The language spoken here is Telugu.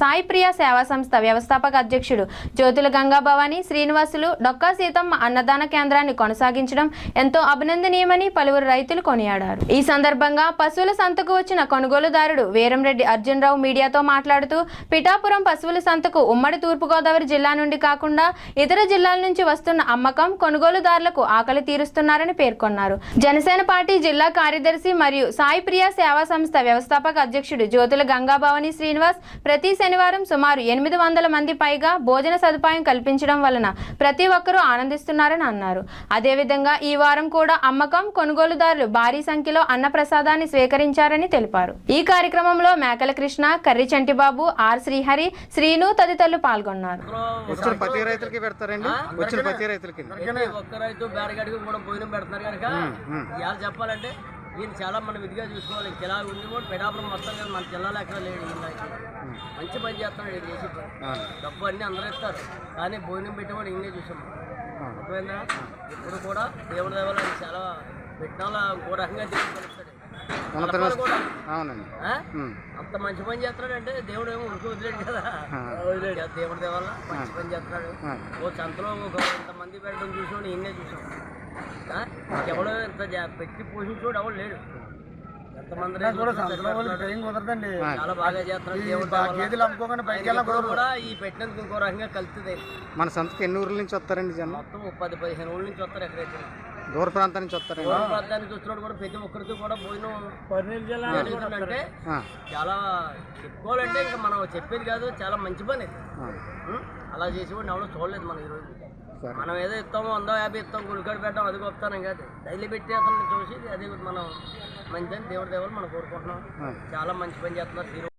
సాయిప్రియ సేవా సంస్థ వ్యవస్థాపక అధ్యక్షుడు జ్యోతుల గంగాభవాని శ్రీనివాసులు డొక్కా సీతమ్మ అన్నదాన కేంద్రాన్ని కొనసాగించడం ఎంతో అభినందనీయమని పలువురు రైతులు కొనియాడారు. ఈ సందర్భంగా పశువుల సంతకు వచ్చిన కొనుగోలుదారుడు వీరంరెడ్డి అర్జున్ రావు మీడియాతో మాట్లాడుతూ పిఠాపురం పశువుల సంతకు ఉమ్మడి తూర్పుగోదావరి జిల్లా నుండి కాకుండా ఇతర జిల్లాల నుంచి వస్తున్న అమ్మకం కొనుగోలుదారులకు ఆకలి తీరుస్తున్నారని పేర్కొన్నారు. జనసేన పార్టీ జిల్లా కార్యదర్శి మరియు సాయిప్రియ సేవా సంస్థ వ్యవస్థాపక అధ్యక్షుడు జ్యోతుల గంగాభవాని శ్రీనివాస్ ప్రతి శనివారం సుమారు ఎనిమిది వందల మంది పైగా భోజన సదుపాయం కల్పించడం వలన ప్రతి ఒక్కరూ ఆనందిస్తున్నారని అన్నారు. అదేవిధంగా ఈ వారం కూడా అమ్మకం కొనుగోలుదారులు భారీ సంఖ్యలో అన్న ప్రసాదాన్ని స్వీకరించారని తెలిపారు. ఈ కార్యక్రమంలో మేకల కృష్ణ కర్రి చంటిబాబు ఆర్ శ్రీహరి శ్రీను తదితరులు పాల్గొన్నారు. చెప్పాలంటే చాలా మనం ఇదిగా చూసుకోవాలి. ఇలా ఉండి కూడా పెడాపురం మొత్తం మన జిల్లాలో ఎక్కడ లేడు నాయకుడు. మంచి పని చేస్తున్నాడు ఈయన చేసి. డబ్బు అన్నీ అందరూ ఇస్తారు. కానీ భోజనం పెట్టేవాడు ఇంకే చూసాం అవును. అర్థమైందా? ఇప్పుడు కూడా దేవుడి దేవాల చాలా పెట్టిన ఇంకో రకంగా దేవుడు అవునండి. అంత మంచి పని చేస్తున్నాడు అంటే దేవుడు ఏమో ఉరికి వదిలేడు కదా. వదిలేడు. దేవుడి దేవాల మంచి పని చేస్తున్నాడు. ఓ సంతలో ఒక ఇంతమంది పెట్టడం చూసాడు ఇన్నే చూసాం? ఎవడో ఇంత పెట్టి పోషించోడు ఎవడు లేడు. చాలా బాగా. కూడా ఈ పెట్టినందుకు ఇంకో రకంగా కలుతుంది మన సంతకి ఎన్ని ఊర్ల నుంచి వస్తారండి జనం? మొత్తం పది పదిహేను ఊళ్ళ నుంచి వస్తారు ఎక్కడైతే. దూర ప్రాంతం నుంచి వస్తారండి. పూర్వ ప్రాంతానికి వచ్చినప్పుడు కూడా ప్రతి ఒక్కరికి కూడా భోజనం అంటే చాలా చెప్పుకోవాలంటే ఇంకా మనం చెప్పేది కాదు చాలా మంచి పని? అలా చేసేవాడిని ఎవడో చూడలేదు మనం ఈరోజు. సరే. మనం ఏదో ఇస్తామో వందో యాభై ఇస్తాం గుడికాడు పెట్టాం అది గొప్పతానం కాదు. డైలీ పెట్టి అతను చూసి అది మనం మంచిదని దేవుడి దేవుడు మనం కోరుకుంటున్నాం. చాలా మంచి పని చేస్తున్నారు